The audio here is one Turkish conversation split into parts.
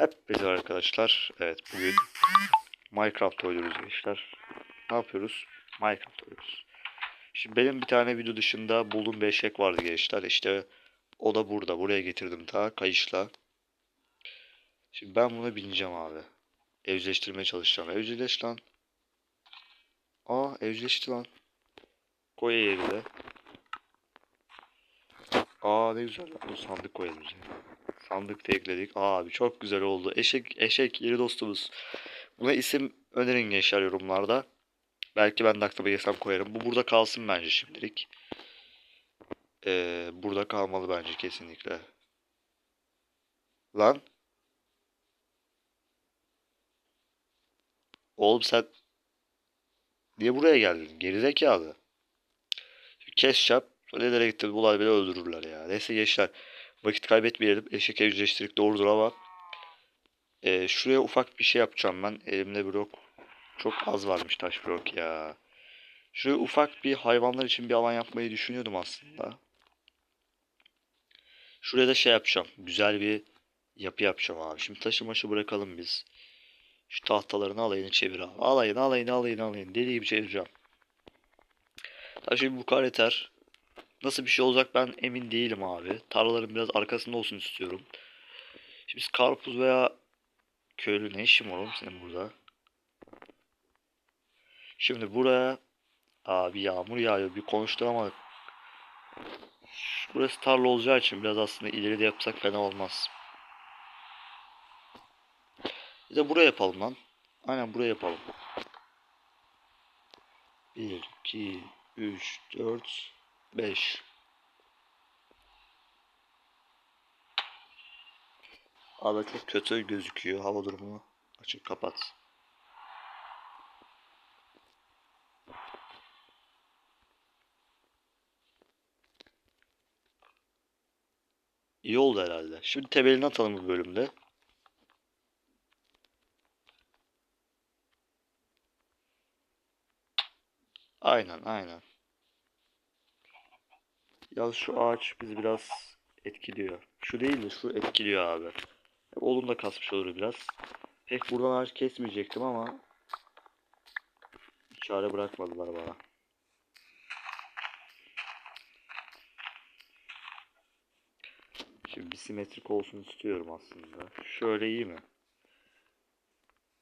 Hepinize arkadaşlar. Evet bugün Minecraft oynuyoruz gençler. Ne yapıyoruz? Minecraft oynuyoruz. Şimdi benim bir tane video dışında bulduğum bir eşek vardı gençler. İşte o da burada. Buraya getirdim ta kayışla. Şimdi ben buna bineceğim abi. Evcilleştirmeye çalışacağım. Evcilleş lan. Aa evcilleşti lan. Koy yerine. Aa ne güzel. Bu sandık koyalım. üzerine. Sandık da ekledik. Abi çok güzel oldu. Eşek eşek yeni dostumuz. Buna isim önerin gençler yorumlarda. Belki ben de aklıma gelsem koyarım. Bu burada kalsın bence şimdilik. Ee, burada kalmalı bence kesinlikle. Lan. Oğlum sen niye buraya geldin? Gerizekalı. Kes yap. Nereye gittin? Bunlar beni öldürürler ya. Neyse gençler. Vakit kaybetmeyelim. Eşek evcilleştirdik doğrudur ama e, şuraya ufak bir şey yapacağım ben. Elimde blok çok az varmış taş blok ya. Şuraya ufak bir hayvanlar için bir alan yapmayı düşünüyordum aslında. Şuraya da şey yapacağım. Güzel bir yapı yapacağım abi. Şimdi taşı maşı bırakalım biz. Şu tahtaların alayını çevir abi. Alayını alayını alayını alayını. Deli gibi çevireceğim. Tabii şimdi bu kadar yeter. Nasıl bir şey olacak ben emin değilim abi. Tarlaların biraz arkasında olsun istiyorum. Şimdi biz karpuz veya köylü ne işim var oğlum senin burada? Şimdi buraya abi yağmur yağıyor bir konuşturamadık. Burası tarla olacağı için biraz aslında ileride yapsak fena olmaz. Bir de buraya yapalım lan. Aynen buraya yapalım. 1, 2, 3, 4, 5. Abi çok kötü gözüküyor hava durumu. Açık kapat. İyi oldu herhalde. Şimdi temelini atalım bu bölümde. Aynen aynen. Ya şu ağaç bizi biraz etkiliyor. Şu değil de şu etkiliyor abi. Oğlum da kasmış olur biraz. Pek buradan ağaç kesmeyecektim ama çare bırakmadılar bana. Şimdi bir simetrik olsun istiyorum aslında. Şöyle iyi mi?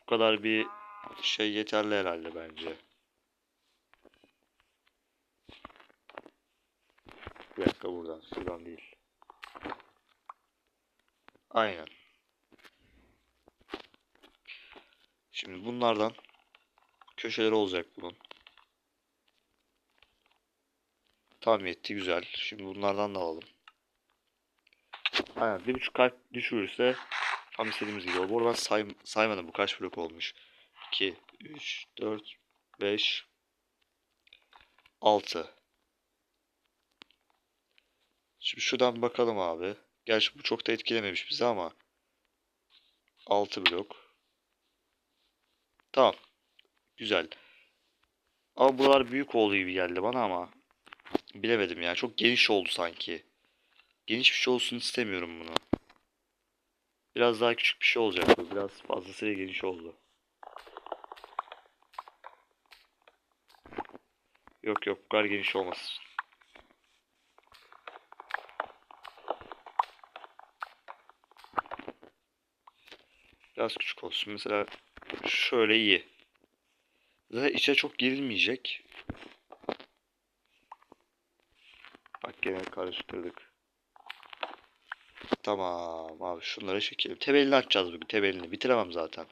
Bu kadar bir şey yeterli herhalde bence. Bir dakika buradan, şuradan değil. Aynen. Şimdi bunlardan köşeleri olacak bunun. Tamam yetti güzel. Şimdi bunlardan da alalım. Aynen bir buçuk kalp düşürürse tam istediğimiz gibi. Bu arada say saymadım bu kaç blok olmuş. 2, 3, 4, 5, 6. Şimdi şuradan bakalım abi. Gerçi bu çok da etkilememiş bizi ama 6 blok. Tamam. Güzel. Ama buralar büyük oldu gibi geldi bana ama bilemedim ya. Çok geniş oldu sanki. Geniş bir şey olsun istemiyorum bunu. Biraz daha küçük bir şey olacak bu. Biraz fazlasıyla geniş oldu. Yok yok bu kadar geniş olmasın. Biraz küçük olsun. Mesela şöyle iyi. Zaten içe çok girilmeyecek. Bak gene karıştırdık. Tamam abi şunları çekelim. Temelini açacağız bugün. Temelini. Bitiremem zaten.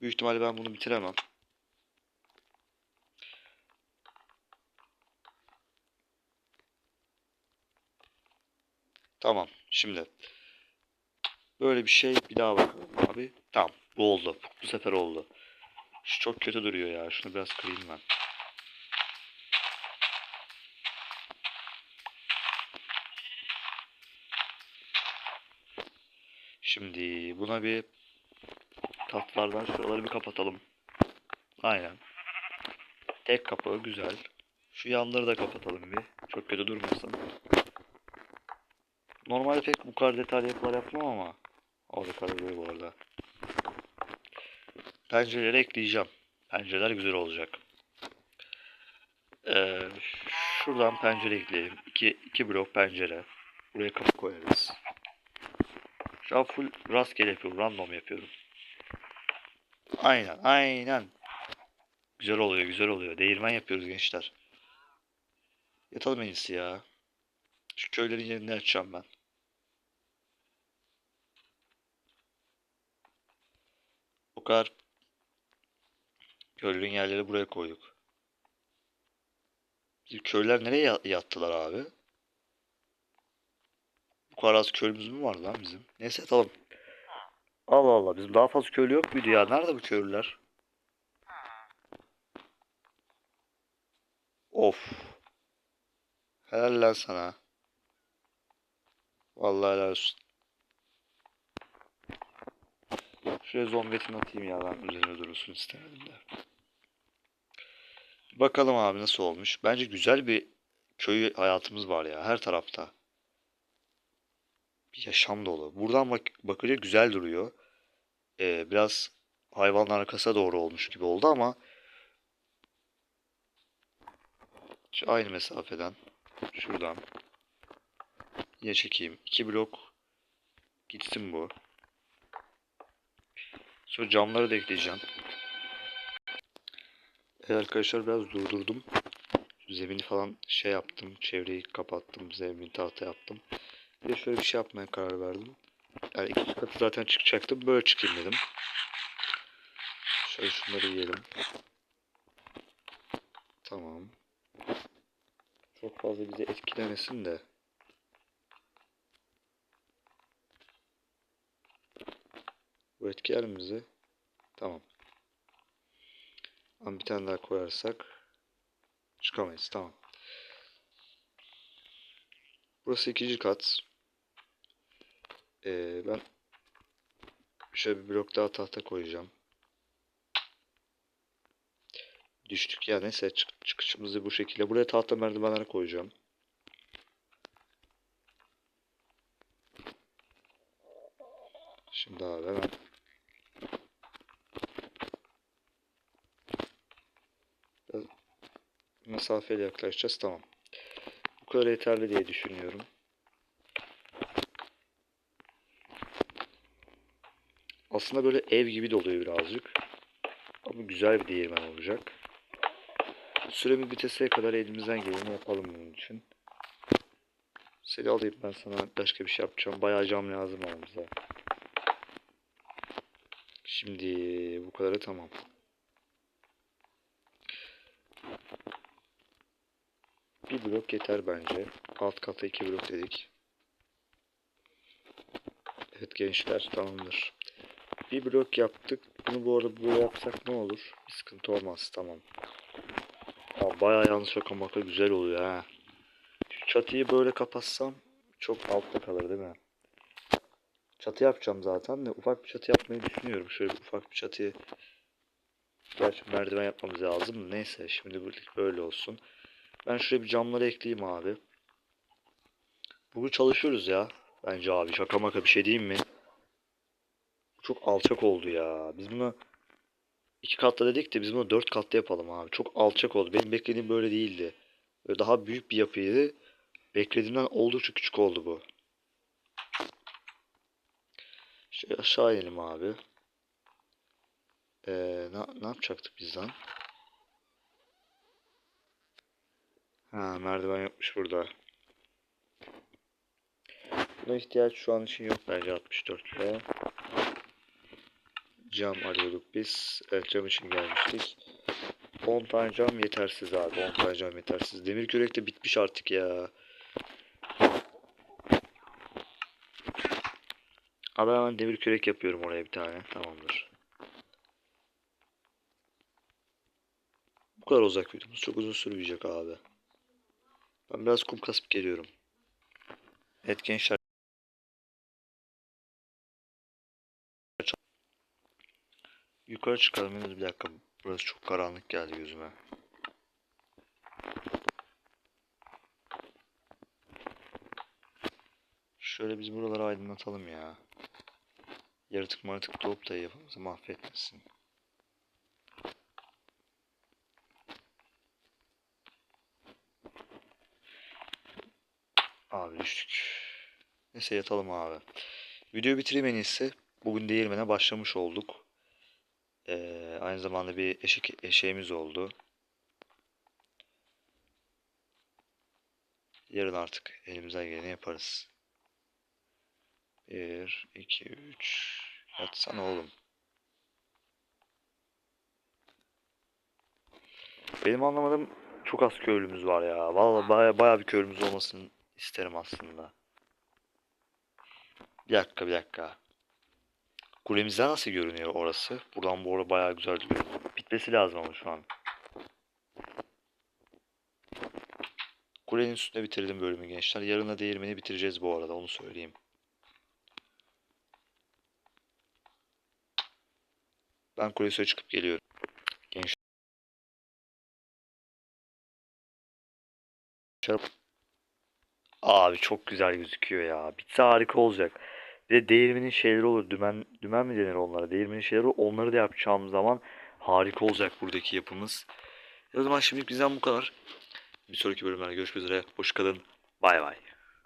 Büyük ihtimalle ben bunu bitiremem. Tamam. Şimdi böyle bir şey bir daha bakalım abi. Tamam. Bu oldu. Bu sefer oldu. Şu çok kötü duruyor ya. Şunu biraz kırayım ben. Şimdi buna bir tatlardan şuraları bir kapatalım. Aynen. Tek kapı güzel. Şu yanları da kapatalım bir. Çok kötü durmasın. normalde pek bu kadar detaylı yapılar yapmam ama orada kalıyor bu arada. Pencereleri ekleyeceğim. Pencereler güzel olacak. Ee, şuradan pencere ekleyelim. 2 iki blok pencere. Buraya kapı koyarız. Şu an full rastgele yapıyorum. Random yapıyorum. Aynen. Aynen. Güzel oluyor. Güzel oluyor. Değirmen yapıyoruz gençler. Yatalım en iyisi ya. Şu köylerin yerini açacağım ben. O kadar köylerin yerleri buraya koyduk. Bizim köyler nereye ya- yattılar abi? Bu kadar az köylümüz mü var lan bizim? Neyse yatalım. Allah Allah bizim daha fazla köylü yok muydu ya? Nerede bu köylüler? Of. Helal lan sana. Vallahi helal olsun. Şuraya zombi etini atayım ya ben üzerine durursun istemedim de. Bakalım abi nasıl olmuş. Bence güzel bir köy hayatımız var ya her tarafta. Bir yaşam dolu. Buradan bak bakınca güzel duruyor. Ee, biraz hayvanın arkasına doğru olmuş gibi oldu ama şu aynı mesafeden şuradan yine çekeyim. İki blok gitsin bu. Sonra camları da ekleyeceğim. Evet arkadaşlar biraz durdurdum. Zemini falan şey yaptım. Çevreyi kapattım. Zemini tahta yaptım. Bir şöyle bir şey yapmaya karar verdim. Yani ikinci katı zaten çıkacaktım. Böyle çıkayım dedim. Şöyle şunları yiyelim. Tamam. Çok fazla bizi etkilemesin de. Bu etkiler mi bizi? Tamam. Ama bir tane daha koyarsak çıkamayız. Tamam. Burası ikinci kat. Ee, ben şöyle bir blok daha tahta koyacağım. Düştük ya neyse çık çıkışımızı bu şekilde. Buraya tahta merdivenler koyacağım. Şimdi abi hemen Biraz mesafeyle yaklaşacağız. Tamam. Bu kadar yeterli diye düşünüyorum. Aslında böyle ev gibi de birazcık. Ama güzel bir değirmen olacak. Süremiz biteseye kadar elimizden geleni yapalım bunun için. Seni alayım ben sana başka bir şey yapacağım. Bayağı cam lazım bize. Şimdi bu kadarı tamam. Bir blok yeter bence. Alt kata iki blok dedik. Evet gençler tamamdır. Bir blok yaptık. Bunu bu arada böyle yapsak ne olur? Bir sıkıntı olmaz tamam. Aa, bayağı yanlış şaka maka güzel oluyor ha. Şu çatıyı böyle kapatsam çok altta kalır değil mi? Çatı yapacağım zaten de ufak bir çatı yapmayı düşünüyorum. Şöyle ufak bir çatıyı Gerçi merdiven yapmamız lazım. Neyse şimdi böyle olsun. Ben şuraya bir camları ekleyeyim abi. Bugün çalışıyoruz ya. Bence abi şaka maka bir şey diyeyim mi? Çok alçak oldu ya. Biz bunu iki katlı dedik de biz bunu dört katlı yapalım abi. Çok alçak oldu. Benim beklediğim böyle değildi. Böyle daha büyük bir yapıydı. Beklediğimden oldukça küçük oldu bu. Şey aşağı inelim abi. Ee, ne, ne yapacaktık biz lan? Ha merdiven yapmış burada. Buna ihtiyaç şu an için yok bence 64 ile. Cam arıyorduk biz. Evet cam için gelmiştik. 10 tane cam yetersiz abi. 10 tane cam yetersiz. Demir kürek de bitmiş artık ya. Abi hemen demir kürek yapıyorum oraya bir tane. Tamamdır. Bu kadar uzak videomuz. Çok uzun sürmeyecek abi. Ben biraz kum kasıp geliyorum. Evet gençler. Yukarı çıkalım henüz bir dakika. Burası çok karanlık geldi gözüme. Şöyle biz buraları aydınlatalım ya. Yaratık maratık doğup da yapımızı mahvetmesin. Abi düştük. Neyse yatalım abi. Videoyu bitireyim en iyisi. Bugün değirmene başlamış olduk. Ee, aynı zamanda bir eşek eşeğimiz oldu. Yarın artık elimizden geleni yaparız. 1, 2, 3. Yatsana oğlum. Benim anlamadığım çok az köylümüz var ya. Vallahi baya baya bir köylümüz olmasını isterim aslında. Bir dakika bir dakika. Kulemizden nasıl görünüyor orası? Buradan bu arada bayağı güzel görünüyor. Bitmesi lazım ama şu an. Kulenin üstünde bitirdim bölümü gençler. Yarın da değirmeni bitireceğiz bu arada onu söyleyeyim. Ben kulesine çıkıp geliyorum. Gençler. Abi çok güzel gözüküyor ya. Bitse harika olacak. Bir de değirmenin şeyleri olur. Dümen, dümen mi denir onlara? Değirmenin şeyleri olur. Onları da yapacağım zaman harika olacak buradaki yapımız. E o zaman şimdilik bizden bu kadar. Bir sonraki bölümlerde görüşmek üzere. Hoş kalın. Bay bay.